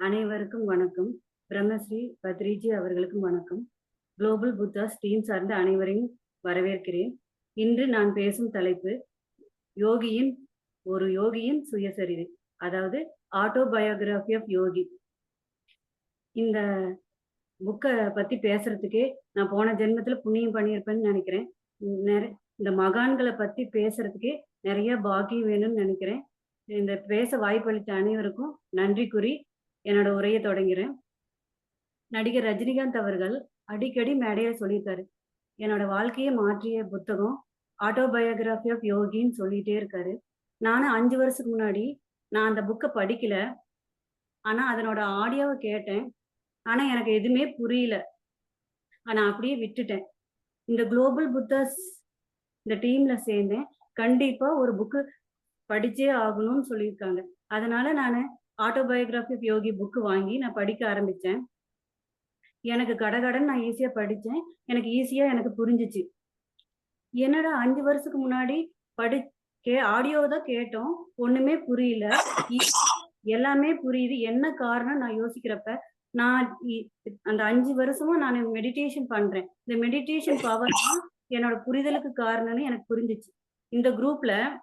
அனைவருக்கும் வணக்கம். பிரம்மஸ்ரீ பத்ரிஜி அவர்களுக்கும் வணக்கம். குளோபல் புத்தாஸ் டீம் சார்ந்த அனைவரையும் வரவேற்கிறேன். இன்று நான் பேசும் தலைப்பு யோகியின் ஒரு யோகியின் சுயசரிதை அதாவது ஆட்டோபயோகிராஃபி ஆஃப் யோகி. இந்த புக்கை பத்தி பேசுறதுக்கே நான் போன ஜென்மத்துல புண்ணியம் பண்ணியிருப்பேன்னு நினைக்கிறேன். இந்த மகான்களை பத்தி பேசுறதுக்கே நிறைய பாக்கியம் வேணும்னு நினைக்கிறேன். இந்த பேச வாய்ப்பளித்த அனைவருக்கும் நன்றி கூறி என்னோட உரையை தொடங்கிறேன். நடிகர் ரஜினிகாந்த் அவர்கள் அடிக்கடி மேடையில சொல்லியிருக்காரு. என்னோட வாழ்க்கையை மாற்றிய புத்தகம் ஆட்டோபயோகிராஃபி ஆஃப் யோகின்னு சொல்லிட்டே இருக்காரு. நானும் அஞ்சு வருஷத்துக்கு முன்னாடி நான் அந்த புக்கை படிக்கல. ஆனா அதனோட ஆடியோவை கேட்டேன். ஆனா எனக்கு எதுவுமே புரியல. ஆனா அப்படியே விட்டுட்டேன். இந்த குளோபல் புத்தாஸ் இந்த டீம்ல சேர்ந்தேன். கண்டிப்பா ஒரு புக்கு படிச்சே ஆகணும்னு சொல்லியிருக்காங்க. அதனால நான் ஆட்டோபயோகிராஃபி ஆஃப் யோகி புக்கு வாங்கி நான் படிக்க ஆரம்பித்தேன் எனக்கு கடகடன் நான் ஈஸியாக படித்தேன் எனக்கு ஈஸியாக எனக்கு புரிஞ்சிச்சு. என்னடா அஞ்சு வருஷத்துக்கு முன்னாடி படி கே ஆடியோ தான் கேட்டோம். ஒன்றுமே புரியல. எல்லாமே புரியுது. என்ன காரணம் நான் யோசிக்கிறப்ப நான் இ- அந்த அஞ்சு வருஷமும் நான் மெடிடேஷன் பண்றேன். இந்த மெடிடேஷன் பவர் தான் என்னோட புரிதலுக்கு காரணம்னு எனக்கு புரிஞ்சிச்சு. இந்த குரூப்ல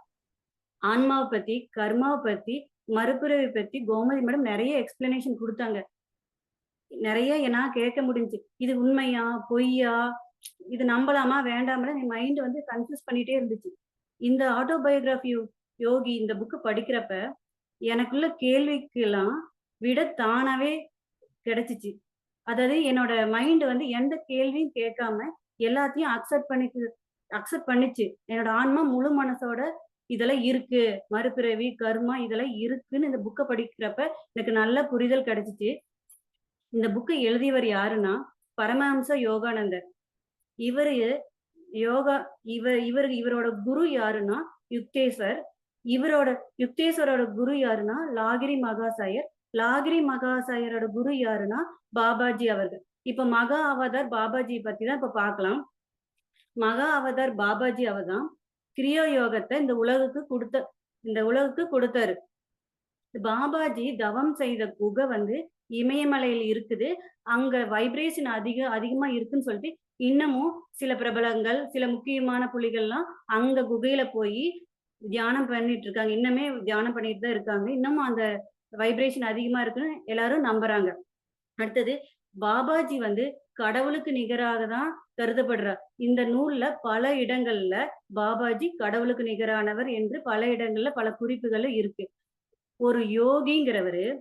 ஆன்மாவை பத்தி கர்மாவை பத்தி மறுபிறவை பத்தி கோமதி மேடம் நிறைய எக்ஸ்பிளனேஷன் கொடுத்தாங்க. நிறைய நான் கேட்க முடிஞ்சு. இது உண்மையா பொய்யா இது நம்பலாமா வேண்டாமல என் மைண்ட் வந்து கன்ஃபியூஸ் பண்ணிட்டே இருந்துச்சு. இந்த ஆட்டோபயோகிராஃபி யோகி இந்த புக்கு படிக்கிறப்ப எனக்குள்ள கேள்விக்கெல்லாம் விட தானாவே கிடைச்சிச்சு. அதாவது என்னோட மைண்ட் வந்து எந்த கேள்வியும் கேட்காம எல்லாத்தையும் அக்செப்ட் பண்ணிக்கு அக்செப்ட் பண்ணிச்சு. என்னோட ஆன்மா முழு மனசோட இதெல்லாம் இருக்கு மறுபிறவி கர்மா இதெல்லாம் இருக்குன்னு இந்த புக்கை படிக்கிறப்ப எனக்கு நல்ல புரிதல் கிடைச்சிச்சு. இந்த புக்கை எழுதியவர் யாருன்னா பரமஹம்ச யோகானந்தர். இவரு யோகா இவர் இவர் இவரோட குரு யாருன்னா யுக்தேஸ்வர். இவரோட யுக்தேஸ்வரோட குரு யாருன்னா லாகிரி மகாசாயர். லாகிரி மகாசாயரோட குரு யாருன்னா பாபாஜி அவர்கள். இப்ப மகா அவதார் பாபாஜி பத்தி தான் இப்ப பார்க்கலாம். மகா அவதார் பாபாஜி அவதான் கிரியோ யோகத்தை இந்த உலகுக்கு கொடுத்த இந்த உலகுக்கு கொடுத்தாரு. பாபாஜி தவம் செய்த குகை வந்து இமயமலையில் இருக்குது. அங்க வைப்ரேஷன் அதிக அதிகமா இருக்குன்னு சொல்லிட்டு இன்னமும் சில பிரபலங்கள் சில முக்கியமான புலிகள்லாம் அங்க குகையில போய் தியானம் பண்ணிட்டு இருக்காங்க. இன்னமே தியானம் பண்ணிட்டு தான் இருக்காங்க. இன்னமும் அந்த வைப்ரேஷன் அதிகமா இருக்குன்னு எல்லாரும் நம்புறாங்க. அடுத்தது பாபாஜி வந்து கடவுளுக்கு நிகராக தான் கருதப்படுறார். இந்த நூல்ல பல இடங்கள்ல பாபாஜி கடவுளுக்கு நிகரானவர் என்று பல இடங்கள்ல பல குறிப்புகள் இருக்கு. ஒரு யோகிங்கிறவரு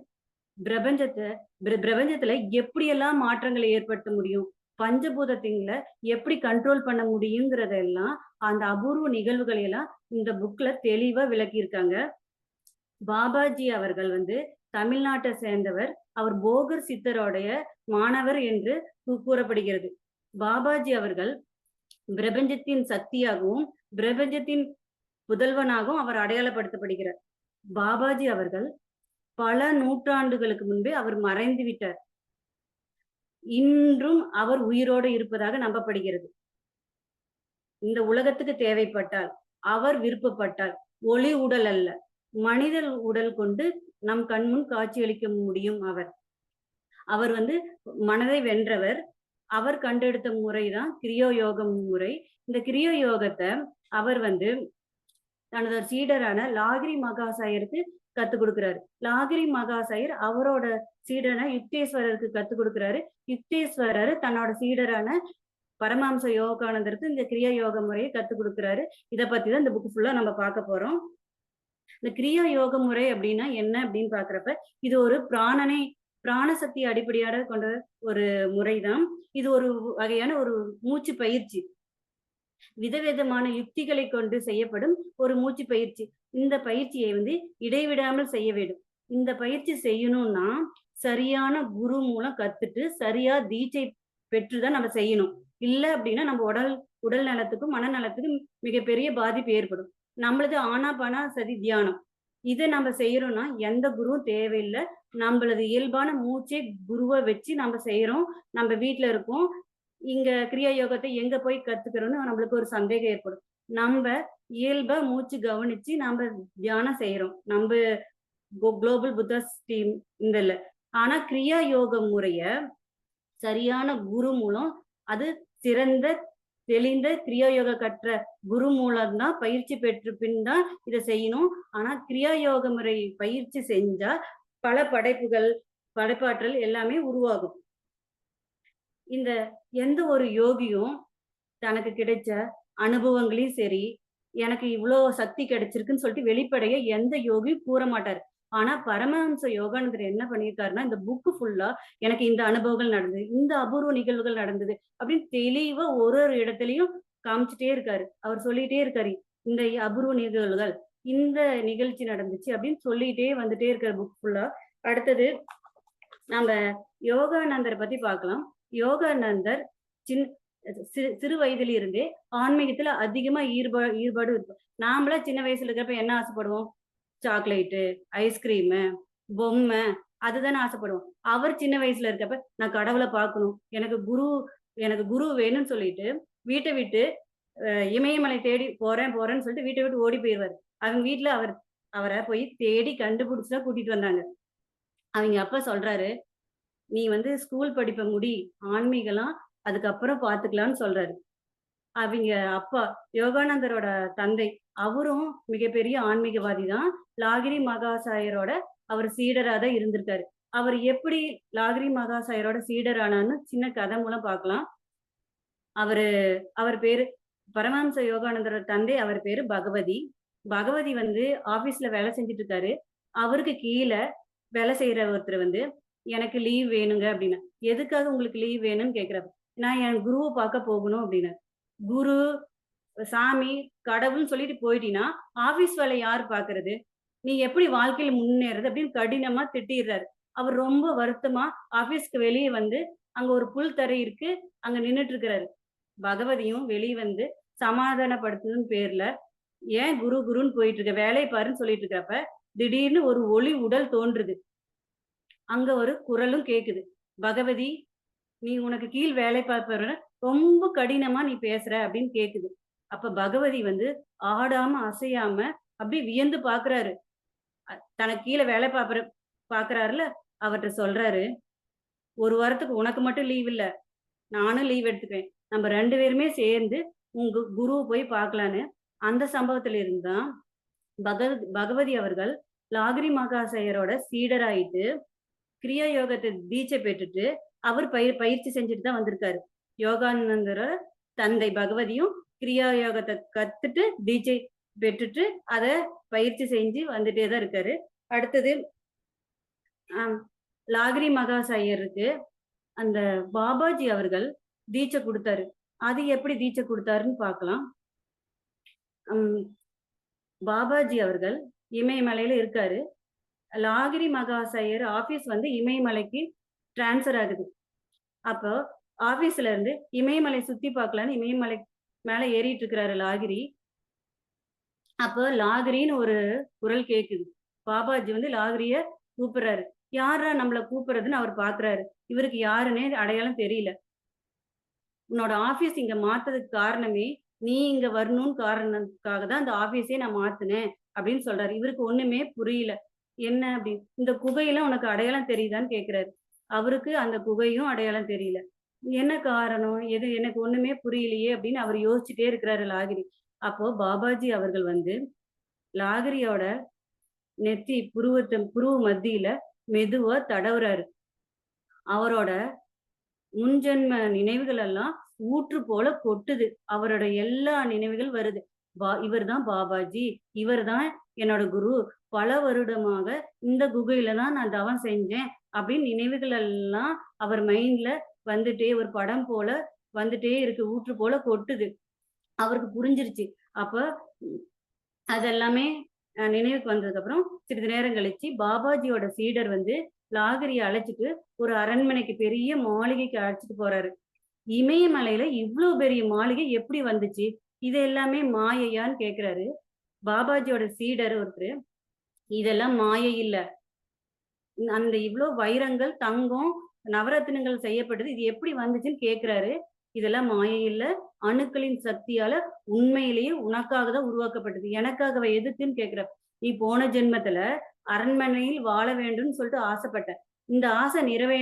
பிரபஞ்சத்தை பிர- பிரபஞ்சத்துல எப்படியெல்லாம் மாற்றங்களை ஏற்படுத்த முடியும் பஞ்சபூதத்திங்கள எப்படி கண்ட்ரோல் பண்ண முடியுங்கிறதெல்லாம் அந்த அபூர்வ நிகழ்வுகளை எல்லாம் இந்த புக்ல தெளிவா விளக்கியிருக்காங்க. பாபாஜி அவர்கள் வந்து தமிழ்நாட்டை சேர்ந்தவர் அவர் போகர் சித்தருடைய மாணவர் என்று கூறப்படுகிறது. பாபாஜி அவர்கள் பிரபஞ்சத்தின் சக்தியாகவும் பிரபஞ்சத்தின் புதல்வனாகவும் அவர் அடையாளப்படுத்தப்படுகிறார். பாபாஜி அவர்கள் பல நூற்றாண்டுகளுக்கு முன்பே அவர் மறைந்து விட்டார். இன்றும் அவர் உயிரோடு இருப்பதாக நம்பப்படுகிறது. இந்த உலகத்துக்கு தேவைப்பட்டால் அவர் விருப்பப்பட்டால் ஒளி உடல் அல்ல மனித உடல் கொண்டு நம் கண்முன் காட்சியளிக்க முடியும் அவர். அவர் வந்து மனதை வென்றவர். அவர் கண்டெடுத்த முறைதான் கிரியோ யோகம் முறை. இந்த கிரியோ யோகத்தை அவர் வந்து தனது சீடரான லாகிரி மகாசாயருக்கு கத்து கொடுக்கிறாரு. லாகிரி மகாசாயர் அவரோட சீடனை யுக்தேஸ்வரருக்கு கத்து கொடுக்கிறாரு. யுக்தேஸ்வரர் தன்னோட சீடரான பரமாம்ச யோகானந்தருக்கு இந்த கிரியா யோக முறையை கத்து கொடுக்கிறாரு. இதை பத்தி தான் இந்த புக் ஃபுல்லா நம்ம பார்க்க போறோம். இந்த கிரியா யோக முறை அப்படின்னா என்ன அப்படின்னு பாக்குறப்ப இது ஒரு பிராணனை பிராணசக்தி அடிப்படையாக கொண்ட ஒரு முறைதான். இது ஒரு வகையான ஒரு மூச்சு பயிற்சி. விதவிதமான யுக்திகளை கொண்டு செய்யப்படும் ஒரு மூச்சு பயிற்சி. இந்த பயிற்சியை வந்து இடைவிடாமல் செய்ய வேண்டும். இந்த பயிற்சி செய்யணும்னா சரியான குரு மூலம் கத்துட்டு சரியா தீட்சை பெற்றுதான் நம்ம செய்யணும். இல்ல அப்படின்னா நம்ம உடல் உடல் நலத்துக்கும் மனநலத்துக்கும் மிகப்பெரிய பாதிப்பு ஏற்படும். நம்மளது ஆனாபானா சதி தியானம். இதை நம்ம செய்யறோம்னா எந்த குருவும் தேவையில்லை. நம்மளது இயல்பான மூச்சே குருவை வச்சு நம்ம செய்யறோம். நம்ம வீட்டுல இருக்கோம். இங்க கிரியா யோகத்தை எங்க போய் கத்துக்கிறோம்னு நம்மளுக்கு ஒரு சந்தேகம் ஏற்படும். நம்ம இயல்பா மூச்சு கவனிச்சு நம்ம தியானம் செய்யறோம். நம்ம குளோபல் புத்தா டீம் இந்த இல்ல. ஆனா கிரியா யோக முறைய சரியான குரு மூலம் அது சிறந்த தெளிந்த கிரியா யோகா கற்ற குரு மூலம் தான் பயிற்சி பெற்று பின் தான் இதை செய்யணும். ஆனா கிரியா யோக முறை பயிற்சி செஞ்சா பல படைப்புகள் படைப்பாற்றல் எல்லாமே உருவாகும். இந்த எந்த ஒரு யோகியும் தனக்கு கிடைச்ச அனுபவங்களையும் சரி எனக்கு இவ்வளோ சக்தி கிடைச்சிருக்குன்னு சொல்லிட்டு வெளிப்படைய எந்த யோகியும் கூற மாட்டார் ஆனா பரமஹம்ச யோகானந்தர் என்ன பண்ணியிருக்காருன்னா இந்த புக்கு ஃபுல்லா எனக்கு இந்த அனுபவங்கள் நடந்தது இந்த அபூர்வ நிகழ்வுகள் நடந்தது அப்படின்னு தெளிவா ஒரு ஒரு இடத்துலயும் காமிச்சிட்டே இருக்காரு. அவர் சொல்லிட்டே இருக்காரு இந்த அபூர்வ நிகழ்வுகள் இந்த நிகழ்ச்சி நடந்துச்சு அப்படின்னு சொல்லிட்டே வந்துட்டே இருக்காரு புக் ஃபுல்லா அடுத்தது நம்ம யோகானந்தரை பத்தி பார்க்கலாம். யோகானந்தர் சின் சிறு சிறு வயதிலிருந்தே ஆன்மீகத்துல அதிகமா ஈடுபாடு ஈடுபாடு இருக்கும் நாமளா சின்ன வயசுல இருக்கிறப்ப என்ன ஆசைப்படுவோம்? சாக்லேட்டு ஐஸ்கிரீமு பொம்மை அதுதானே ஆசைப்படுவோம். அவர் சின்ன வயசுல இருக்கப்ப நான் கடவுளை பார்க்கணும் எனக்கு குரு எனக்கு குரு வேணும்னு சொல்லிட்டு வீட்டை விட்டு இமயமலை தேடி போறேன் போறேன்னு சொல்லிட்டு வீட்டை விட்டு ஓடி போயிடுவாரு அவங்க வீட்டுல அவர் அவரை போய் தேடி கண்டுபிடிச்சுதான் கூட்டிட்டு வந்தாங்க. அவங்க அப்பா சொல்றாரு நீ வந்து ஸ்கூல் படிப்பை முடி ஆன்மீகலாம் அதுக்கப்புறம் பாத்துக்கலாம்னு சொல்றாரு. அவங்க அப்பா யோகானந்தரோட தந்தை. அவரும் மிகப்பெரிய ஆன்மீகவாதி தான் லாகிரி மகாசாயரோட அவர் சீடரா தான் இருந்திருக்காரு. அவர் எப்படி லாகிரி மகாசாயரோட சீடர் ஆனான்னு சின்ன கதை மூலம் பார்க்கலாம். அவரு அவர் பேரு பரமஹம்ச யோகானந்தரோட தந்தை அவர் பேரு பகவதி. பகவதி வந்து ஆபீஸ்ல வேலை செஞ்சுட்டு இருக்காரு அவருக்கு கீழே வேலை செய்யற ஒருத்தர் வந்து எனக்கு லீவ் வேணுங்க அப்படின்னா. எதுக்காக உங்களுக்கு லீவ் வேணும்னு கேக்குறாரு நான் என் குருவை பார்க்க போகணும் அப்படின்னு குரு சாமி கடவுள்னு சொல்லிட்டு போயிட்டீங்கன்னா ஆபீஸ் வேலை யார் பாக்குறது? நீ எப்படி வாழ்க்கையில முன்னேறது அப்படின்னு கடினமா திட்டிடுறாரு. அவர் ரொம்ப வருத்தமா ஆபீஸ்க்கு வெளியே வந்து அங்க ஒரு புல் தரை இருக்கு அங்க நின்றுட்டு இருக்கிறாரு பகவதியும் வெளியே வந்து சமாதானப்படுத்துன்னு பேர்ல ஏன் குரு குருன்னு போயிட்டு இருக்க வேலையை பாருன்னு சொல்லிட்டு இருக்கிறப்ப திடீர்னு ஒரு ஒளி உடல் தோன்றுது. அங்க ஒரு குரலும் கேக்குது. பகவதி நீ உனக்கு கீழ் வேலை பார்ப்பற ரொம்ப கடினமா நீ பேசுற அப்படின்னு கேக்குது. அப்ப பகவதி வந்து ஆடாம அசையாம அப்படி வியந்து பாக்குறாரு. தனக்கு கீழே வேலை பார்ப்பற பாக்குறாருல அவர்கிட்ட சொல்றாரு ஒரு வாரத்துக்கு உனக்கு மட்டும் லீவ் இல்ல. நானும் லீவ் எடுத்துக்குவேன் நம்ம ரெண்டு பேருமே சேர்ந்து உங்க குருவை போய் பார்க்கலான்னு அந்த சம்பவத்துல இருந்தான் பகவத் பகவதி அவர்கள் லாகிரி மகாசையரோட சீடராயிட்டு கிரியா யோகத்தை தீட்சை பெற்றுட்டு அவர் பயிர் பயிற்சி செஞ்சுட்டு தான் வந்திருக்காரு. யோகானந்தர தந்தை பகவதியும் கிரியா யோகத்தை கத்துட்டு தீட்சை பெற்றுட்டு அத பயிற்சி செஞ்சு வந்துட்டே தான் இருக்காரு. அடுத்தது ஆம், லாகிரி மகாசாயருக்கு அந்த பாபாஜி அவர்கள் தீட்சை கொடுத்தாரு. அது எப்படி தீட்சை கொடுத்தாருன்னு பார்க்கலாம். ஹம், பாபாஜி அவர்கள் இமயமலையில இருக்காரு. லாகிரி மகாசையர் ஆபீஸ் வந்து இமயமலைக்கு டிரான்ஸ்ஃபர் ஆகுது. அப்போ ஆபீஸ்ல இருந்து இமயமலை சுத்தி பார்க்கலான்னு இமயமலை மேல ஏறிட்டு இருக்கிறாரு லாகிரி. அப்போ லாகிரின்னு ஒரு குரல் கேக்குது. பாபாஜி வந்து லாகிரிய கூப்பிடுறாரு. யாரா நம்மள கூப்பிடுறதுன்னு அவர் பாக்குறாரு. இவருக்கு யாருன்னே அடையாளம் தெரியல. உன்னோட ஆபீஸ் இங்க மாத்ததுக்கு காரணமே நீ இங்க வரணும்னு காரணத்துக்காக தான் அந்த ஆபீஸே நான் மாத்தினேன் அப்படின்னு சொல்றாரு. இவருக்கு ஒண்ணுமே புரியல. என்ன அப்படி இந்த குகையெல்லாம் உனக்கு அடையாளம் தெரியுதான்னு கேக்குறாரு. அவருக்கு அந்த குகையும் அடையாளம் தெரியல. என்ன காரணம்? எது? எனக்கு ஒண்ணுமே புரியலையே அப்படின்னு அவர் யோசிச்சுட்டே இருக்கிறாரு லாகிரி அப்போ பாபாஜி அவர்கள் வந்து லாகிரியோட நெத்தி புருவத்தை புருவ மத்தியில மெதுவா தடவுறாரு. அவரோட முன்ஜென்ம நினைவுகள் எல்லாம் ஊற்று போல கொட்டுது. அவரோட எல்லா நினைவுகள் வருது. பா இவர் தான் பாபாஜி. இவர் தான் என்னோட குரு. பல வருடமாக இந்த குகையில தான் நான் தவம் செஞ்சேன் அப்படின்னு நினைவுகள் எல்லாம் அவர் மைண்ட்ல வந்துட்டே ஒரு படம் போல வந்துட்டே இருக்கு ஊற்று போல கொட்டுது. அவருக்கு புரிஞ்சிருச்சு. அப்ப அதெல்லாமே அஹ், நினைவுக்கு வந்ததுக்கு அப்புறம் சிறிது நேரம் கழிச்சு பாபாஜியோட சீடர் வந்து லாகரியை அழைச்சிட்டு ஒரு அரண்மனைக்கு பெரிய மாளிகைக்கு அழைச்சிட்டு போறாரு. இமயமலையில இவ்வளவு பெரிய மாளிகை எப்படி வந்துச்சு? இது எல்லாமே மாயையான்னு கேக்குறாரு. பாபாஜியோட சீடர் ஒருத்தர் இதெல்லாம் மாயை இல்ல. அந்த இவ்வளவு வைரங்கள் தங்கம் நவரத்தினங்கள் செய்யப்பட்டது. இது எப்படி வந்துச்சுன்னு கேக்குறாரு. இதெல்லாம் மாயை இல்ல. அணுக்களின் சக்தியால உண்மையிலேயே உனக்காக தான் உருவாக்கப்பட்டது. எனக்காக எதுக்குன்னு கேக்குற நீ போன ஜென்மத்துல அரண்மனையில் வாழ வேண்டும்னு சொல்லிட்டு ஆசைப்பட்ட. இந்த ஆசை நிறைவே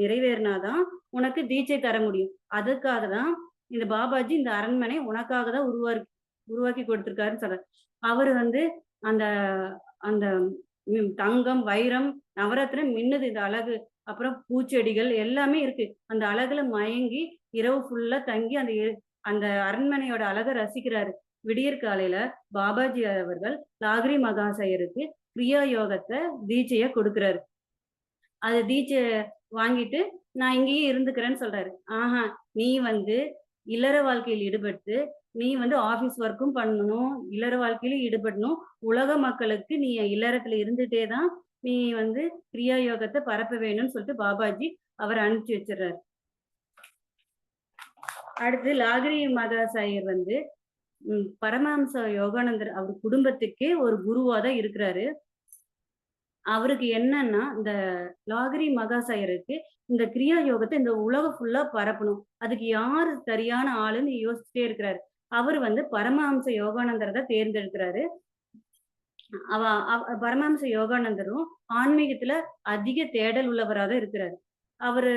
நிறைவேறினாதான் உனக்கு தீட்சை தர முடியும். அதுக்காக தான் இந்த பாபாஜி இந்த அரண்மனை உனக்காக தான் உருவா உருவாக்கி கொடுத்துருக்காருன்னு சொல்றாரு. அவர் வந்து அந்த அந்த தங்கம் வைரம் நவரத்தினம் மின்னுது இந்த அழகு. அப்புறம் பூச்செடிகள் எல்லாமே இருக்கு. அந்த அழகுல மயங்கி இரவு ஃபுல்லா தங்கி அந்த அந்த அரண்மனையோட அழகை ரசிக்கிறாரு. விடியற் காலையில பாபாஜி அவர்கள் லாகிரி மகாசயருக்கு கிரியா யோகத்தை தீட்சைய கொடுக்குறாரு. அது தீட்சை வாங்கிட்டு நான் இங்கேயே இருந்துக்கிறேன்னு சொல்றாரு. ஆஹா நீ வந்து இல்லற வாழ்க்கையில் ஈடுபட்டு நீ வந்து ஆபீஸ் ஒர்க்கும் பண்ணணும் இல்லற வாழ்க்கையில ஈடுபடணும். உலக மக்களுக்கு நீ இல்லறத்துல இருந்துட்டே தான் நீ வந்து கிரியா யோகத்தை பரப்ப வேணும்னு சொல்லிட்டு பாபாஜி அவர் அனுப்பிச்சு வச்சிடுறாரு. அடுத்து லாகிரி மகாசாயர் வந்து பரமஹம்ச யோகானந்தர் அவர் குடும்பத்துக்கே ஒரு குருவா தான் இருக்கிறாரு. அவருக்கு என்னன்னா இந்த லாகிரி மகாசாயருக்கு இந்த கிரியா யோகத்தை இந்த உலகம் ஃபுல்லா பரப்பணும். அதுக்கு யாரு சரியான ஆளுன்னு யோசிச்சுட்டே இருக்கிறாரு. அவர் வந்து பரமஹம்ச யோகானந்தரை தான் தேர்ந்தெடுக்கிறாரு. அவ அவ- பரமஹம்ச யோகானந்தரும் ஆன்மீகத்துல அதிக தேடல் உள்ளவராக தான் இருக்கிறாரு. அவரு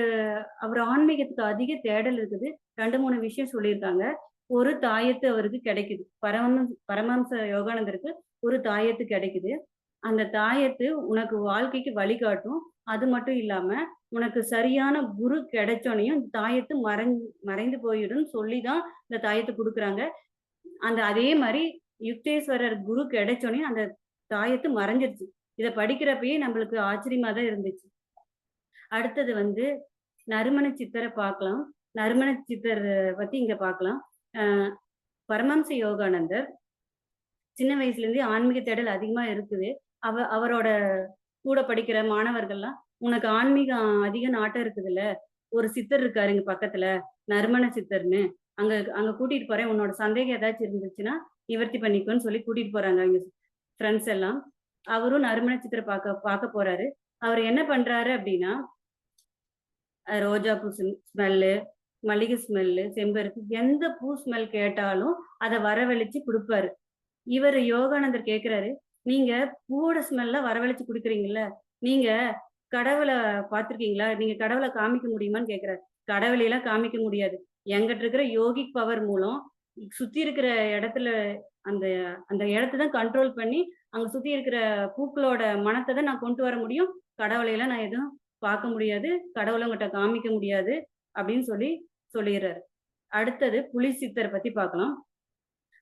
அவர் ஆன்மீகத்துக்கு அதிக தேடல் இருக்குது. ரெண்டு மூணு விஷயம் சொல்லியிருக்காங்க. ஒரு தாயத்து அவருக்கு கிடைக்குது. பரம பரமஹம்ச யோகானந்தருக்கு ஒரு தாயத்து கிடைக்குது. அந்த தாயத்து உனக்கு வாழ்க்கைக்கு வழிகாட்டும். அது மட்டும் இல்லாம உனக்கு சரியான குரு கிடைச்சோனையும் தாயத்து மறை மறைந்து போயிடும் சொல்லிதான் இந்த தாயத்தை கொடுக்குறாங்க. அந்த அதே மாதிரி யுக்தேஸ்வரர் குரு கிடைச்சோனையும் அந்த தாயத்து மறைஞ்சிருச்சு. இத படிக்கிறப்பயே நம்மளுக்கு ஆச்சரியமா தான் இருந்துச்சு. அடுத்தது வந்து நறுமண சித்தரை பார்க்கலாம். நறுமண சித்தர் பத்தி இங்க பார்க்கலாம். ஆஹ் பரமம்ச யோகானந்தர் சின்ன வயசுல இருந்தே ஆன்மீக தேடல் அதிகமா இருக்குது. அவ அவரோட கூட படிக்கிற மாணவர்கள்லாம் உனக்கு ஆன்மீகம் அதிக நாட்டம் இருக்குதுல்ல. ஒரு சித்தர் இருக்காரு இங்க பக்கத்துல நறுமண சித்தர்னு. அங்க அங்க கூட்டிட்டு போறேன். உன்னோட சந்தேகம் ஏதாச்சும் இருந்துச்சுன்னா நிவர்த்தி பண்ணிக்கோன்னு சொல்லி கூட்டிட்டு போறாங்க அவங்க ஃப்ரெண்ட்ஸ் எல்லாம் அவரும் நறுமண சித்திரை பார்க்க பார்க்க போறாரு. அவர் என்ன பண்றாரு அப்படின்னா ரோஜா பூ ஸ்மெல்லு மல்லிகை ஸ்மெல்லு செம்பருத்தி எந்த பூ ஸ்மெல் கேட்டாலும் அதை வரவழைச்சு கொடுப்பாரு. இவர் யோகானந்தர் கேக்குறாரு நீங்க பூவோட ஸ்மெல்ல வரவழைச்சு கொடுக்குறீங்கல்ல நீங்க கடவுளை பார்த்துருக்கீங்களா? நீங்க கடவுளை காமிக்க முடியுமான்னு கேக்குறாரு. கடவுளையெல்லாம் காமிக்க முடியாது. எங்கிட்ட இருக்கிற யோகிக் பவர் மூலம் சுத்தி இருக்கிற இடத்துல அந்த அந்த இடத்த தான் கண்ட்ரோல் பண்ணி அங்க சுத்தி இருக்கிற பூக்களோட மனத்தை தான் நான் கொண்டு வர முடியும். கடவுளையெல்லாம் நான் எதுவும் பார்க்க முடியாது. கடவுளங்கிட்ட காமிக்க முடியாது அப்படின்னு சொல்லி சொல்லிடுறாரு. அடுத்தது புலி சித்தர் பத்தி பார்க்கலாம்.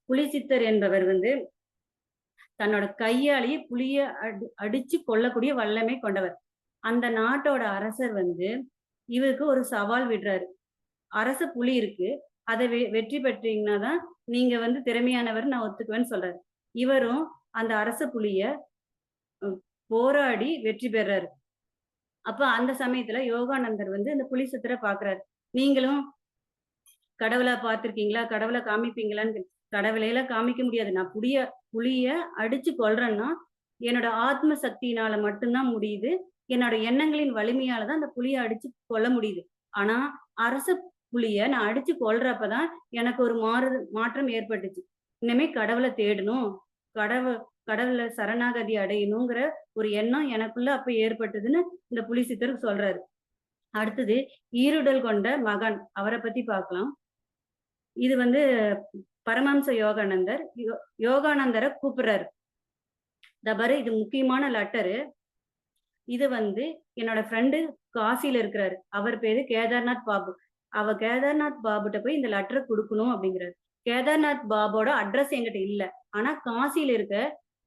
புலி சித்தர் என்பவர் வந்து தன்னோட கையாலேயே புலிய அடி அடிச்சு கொல்லக்கூடிய வல்லமை கொண்டவர். அந்த நாட்டோட அரசர் வந்து இவருக்கு ஒரு சவால் விடுறாரு. அரச புலி இருக்கு. அதை வெ வெற்றி பெற்றீங்கன்னா தான் நீங்க வந்து திறமையானவர் நான் ஒத்துக்குவேன்னு சொல்றாரு. இவரும் அந்த அரச புலிய போராடி வெற்றி பெறாரு. அப்ப அந்த சமயத்துல யோகானந்தர் வந்து இந்த புலி சித்தரை பாக்குறாரு. நீங்களும் கடவுளை பார்த்திருக்கீங்களா? கடவுளை காமிப்பீங்களான்னு கடவுளையில கடவுளையெல்லாம் காமிக்க முடியாது. நான் புளிய புலிய அடிச்சு கொல்றேன்னா என்னோட ஆத்ம சக்தியினால மட்டும்தான் முடியுது. என்னோட எண்ணங்களின் வலிமையால தான் அந்த புளிய அடிச்சு கொல்ல முடியுது. ஆனா அரச புளிய நான் அடிச்சு கொள்றப்பதான் எனக்கு ஒரு மாறு மாற்றம் ஏற்பட்டுச்சு. இனிமே கடவுளை தேடணும். கடவுள் கடவுளை சரணாகதி அடையணுங்கிற ஒரு எண்ணம் எனக்குள்ள அப்ப ஏற்பட்டதுன்னு இந்த புலி சித்தர் சொல்றாரு. அடுத்தது ஈருடல் கொண்ட மகன் அவரை பத்தி பார்க்கலாம். இது வந்து பரமஹம்ச யோகானந்தர் யோ- யோகானந்தரை கூப்பிடுறாரு. தபரு இது முக்கியமான லெட்டரு. இது வந்து என்னோட ஃப்ரெண்டு காசியில இருக்கிறாரு. அவர் பேரு கேதார்நாத் பாபு. அவ கேதார்நாத் பாபுட்ட போய் இந்த லெட்டரை கொடுக்கணும் அப்படிங்கிறாரு. கேதார்நாத் பாபோட அட்ரஸ் என்கிட்ட இல்ல. ஆனா காசியில இருக்க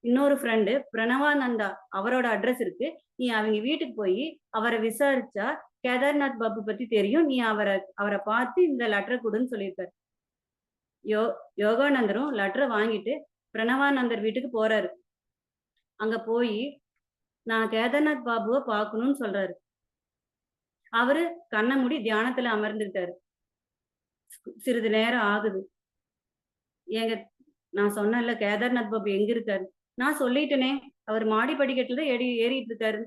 இன்னொரு ஃப்ரெண்டு பிரணவானந்தா அவரோட அட்ரஸ் இருக்கு. நீ அவங்க வீட்டுக்கு போய் அவரை விசாரிச்சா கேதார்நாத் பாபு பத்தி தெரியும். நீ அவரை அவரை பார்த்து இந்த லெட்டரை கொடுன்னு சொல்லியிருக்காரு. யோ யோகானந்தரும் லெட்டரை வாங்கிட்டு பிரணவானந்தர் வீட்டுக்கு போறாரு. அங்க போய் நான் கேதார்நாத் பாபுவை பார்க்கணும்னு சொல்றாரு. அவரு கண்ணை மூடி தியானத்துல அமர்ந்துட்டாரு. சிறிது நேரம் ஆகுது. ஏங்க நான் சொன்னேன்ல கேதார்நாத் பாபு எங்க இருக்காரு? நான் சொல்லிட்டேனே அவர் மாடி படிக்கட்டுல தான் ஏறி ஏறிட்டு இருக்காரு.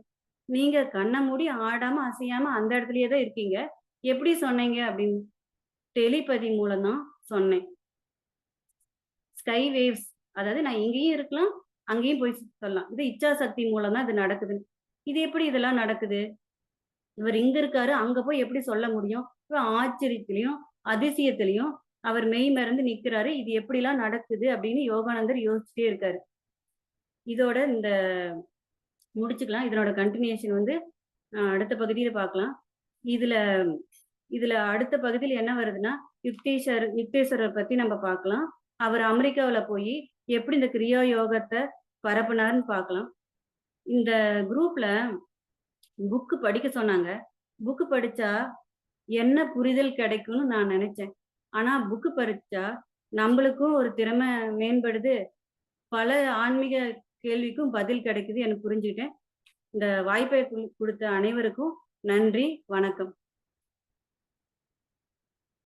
நீங்க கண்ணை மூடி ஆடாம அசையாம அந்த இடத்துலயே தான் இருக்கீங்க. எப்படி சொன்னீங்க அப்படின்னு டெலிபதி மூலம் தான் சொன்னேன். ஸ்கை வேவ்ஸ் அதாவது நான் இங்கேயும் இருக்கலாம் அங்கேயும் போய் சொல்லலாம். இது இச்சா சக்தி மூலம் தான் இது நடக்குது இது எப்படி இதெல்லாம் நடக்குது? இவர் இங்க இருக்காரு அங்க போய் எப்படி சொல்ல முடியும்? இப்ப ஆச்சரியத்திலையும் அதிசயத்திலையும் அவர் மெய் மறந்து நிக்கிறாரு. இது எப்படிலாம் நடக்குது அப்படின்னு யோகானந்தர் யோசிச்சுட்டே இருக்காரு. இதோட இந்த முடிச்சுக்கலாம். இதனோட கண்டினியூஷன் வந்து அடுத்த பகுதியில பார்க்கலாம். இதுல இதுல அடுத்த பகுதியில் என்ன வருதுன்னா யுக்தேஸ்வர் யுக்தேஸ்வரர் பத்தி நம்ம பார்க்கலாம். அவர் அமெரிக்காவில போய் எப்படி இந்த கிரியா யோகத்தை பரப்புனாருன்னு பார்க்கலாம். இந்த குரூப்ல புக்கு படிக்க சொன்னாங்க. புக்கு படிச்சா என்ன புரிதல் கிடைக்கும்னு நான் நினைச்சேன். ஆனா புக்கு படிச்சா நம்மளுக்கும் ஒரு திறமை மேம்படுது. பல ஆன்மீக கேள்விக்கும் பதில் கிடைக்குது. எனக்கு புரிஞ்சுக்கிட்டேன். இந்த வாய்ப்பை கொடுத்த அனைவருக்கும் நன்றி வணக்கம்.